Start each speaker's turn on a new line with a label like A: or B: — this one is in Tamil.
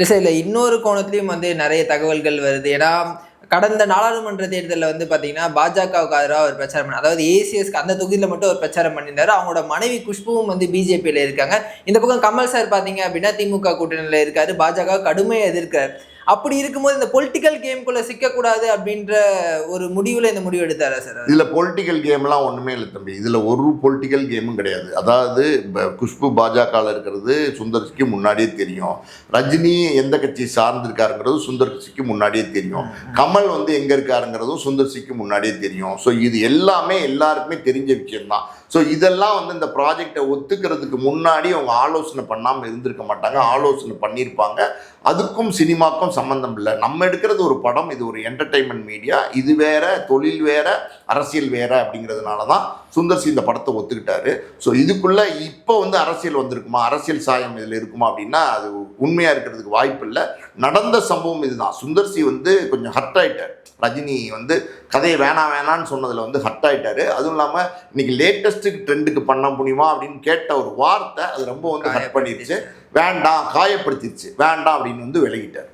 A: இல்லை சார் இல்லை இன்னொரு கோணத்துலையும் வந்து நிறைய தகவல்கள் வருது. ஏன்னா கடந்த நாடாளுமன்ற தேர்தலில் வந்து பார்த்தீங்கன்னா பாஜகவுக்கு ஆதரவாக ஒரு பிரச்சாரம் பண்ண அதாவது ஏசிஎஸ்க்கு அந்த தொகுதியில் மட்டும் ஒரு பிரச்சாரம் பண்ணியிருந்தாரு. அவங்களோட மனைவி குஷ்புவும் வந்து பிஜேபியில் இருக்காங்க. இந்த பக்கம் கமல் சார் பார்த்தீங்க அப்படின்னா திமுக கூட்டணியில் இருக்காரு. பாஜக கடுமையாக எதிர்க்கிறார். அப்படி இருக்கும்போது இந்த பொலிட்டிக்கல் கேம்குள்ளே சிக்கக்கூடாது அப்படின்ற ஒரு முடிவில் இந்த முடிவு எடுத்தாரா சார்?
B: இதுல பொலிட்டிக்கல் கேம்லாம் ஒண்ணுமே இல்லை தம்பி. இதுல ஒரு பொலிட்டிக்கல் கேமும் கிடையாது. அதாவது குஷ்பு பாஜகவில் இருக்கிறது சுந்தர்சிக்கு முன்னாடியே தெரியும். ரஜினி எந்த கட்சி சார்ந்திருக்காருங்கிறது சுந்தர்சிக்கு முன்னாடியே தெரியும். கமல் வந்து எங்க இருக்காருங்கிறதும் சுந்தர்சிக்கு முன்னாடியே தெரியும். ஸோ இது எல்லாமே எல்லாருக்குமே தெரிஞ்ச விஷயம்தான். ஸோ இதெல்லாம் வந்து இந்த ப்ராஜெக்டை ஒத்துக்கிறதுக்கு முன்னாடி அவங்க ஆலோசனை பண்ணாமல் இருந்திருக்க மாட்டாங்க. ஆலோசனை பண்ணியிருப்பாங்க. அதுக்கும் சினிமாக்கும் சம்மந்தம் இல்லை. நம்ம எடுக்கிறது ஒரு படம் இது ஒரு என்டர்டைன்மெண்ட் மீடியா இது வேற தொழில் வேற அரசியல் வேற அப்படிங்கிறதுனால தான் சுந்தர்சி இந்த படத்தை ஒத்துக்கிட்டாரு. ஸோ இதுக்குள்ள இப்போ வந்து அரசியல் வந்திருக்குமா? அரசியல் சாயம் இதில் இருக்குமா அப்படின்னா அது உண்மையாக இருக்கிறதுக்கு வாய்ப்பு இல்லை. நடந்த சம்பவம் இதுதான். சுந்தர்சி வந்து கொஞ்சம் ஹர்ட் ஆயிட்டார். ரஜினி வந்து கதையை வேணாம் வேணான்னு சொன்னதில் வந்து ஹர்ட் ஆயிட்டாரு. அதுவும் இல்லாமல் இன்னைக்கு லேட்டஸ்ட்டுக்கு ட்ரெண்டுக்கு பண்ண முடியுமா அப்படின்னு கேட்ட ஒரு வார்த்தை அது ரொம்ப வந்து ஹர்ட் பண்ணிருச்சு. வேண்டாம் காயப்படுத்திருச்சு. வேண்டாம் அப்படின்னு வந்து விலகிட்டார்.